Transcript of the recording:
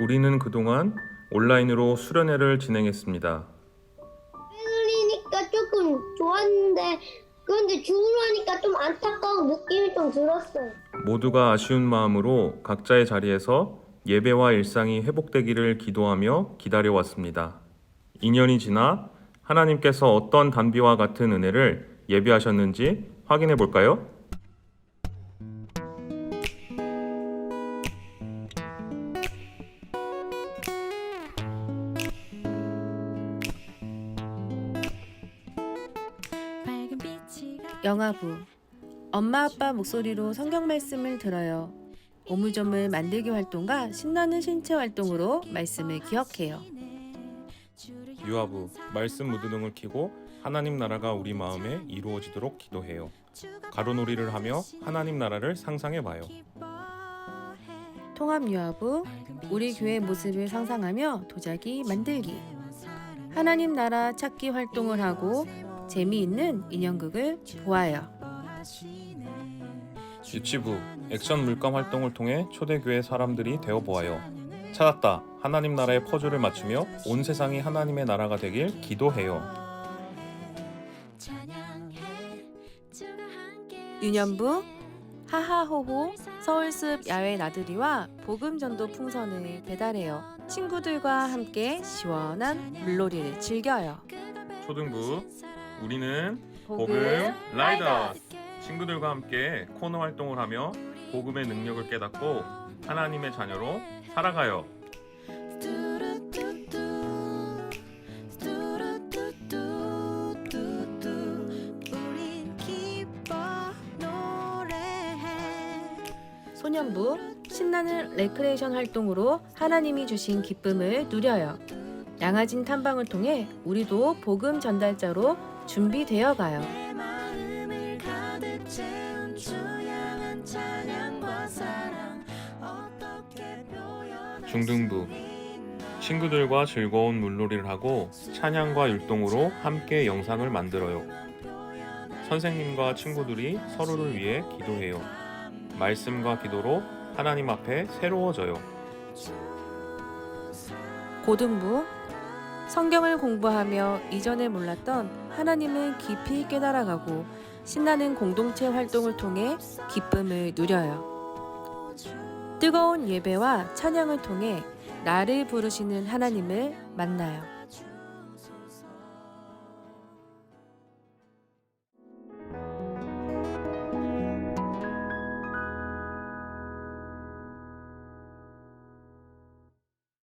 우리는 그동안 온라인으로 수련회를 진행했습니다. 흘리니까 조금 좋았는데 그런데 죽으려 하니까 좀 안타까운 느낌이 좀 들었어요. 모두가 아쉬운 마음으로 각자의 자리에서 예배와 일상이 회복되기를 기도하며 기다려왔습니다. 2년이 지나 하나님께서 어떤 단비와 같은 은혜를 예비하셨는지 확인해 볼까요? 영아부 엄마 아빠 목소리로 성경 말씀을 들어요. 오물조물 만들기 활동과 신나는 신체 활동으로 말씀을 기억해요. 유아부 말씀 무드등을 켜고 하나님 나라가 우리 마음에 이루어지도록 기도해요. 가로놀이를 하며 하나님 나라를 상상해 봐요. 통합 유아부 우리 교회 모습을 상상하며 도자기 만들기 하나님 나라 찾기 활동을 하고 재미있는 인형극을 보아요. 유치부 액션 물감 활동을 통해 초대교회 사람들이 되어 보아요. 찾았다. 하나님 나라의 퍼즐을 맞추며 온 세상이 하나님의 나라가 되길 기도해요. 유년부 하하호호 서울숲 야외 나들이와 복음 전도 풍선을 배달해요. 친구들과 함께 시원한 물놀이를 즐겨요. 초등부 우리는 복음 라이더스 친구들과 함께 코너 활동을 하며 복음의 능력을 깨닫고 하나님의 자녀로 살아가요. 소년부 신나는 레크레이션 활동으로 하나님이 주신 기쁨을 누려요. 양아진 탐방을 통해 우리도 복음 전달자로 준비되어 가요. 중등부 친구들과 즐거운 물놀이를 하고 찬양과 율동으로 함께 영상을 만들어요. 선생님과 친구들이 서로를 위해 기도해요. 말씀과 기도로 하나님 앞에 새로워져요. 고등부 성경을 공부하며 이전에 몰랐던 하나님을 깊이 깨달아가고 신나는 공동체 활동을 통해 기쁨을 누려요. 뜨거운 예배와 찬양을 통해 나를 부르시는 하나님을 만나요.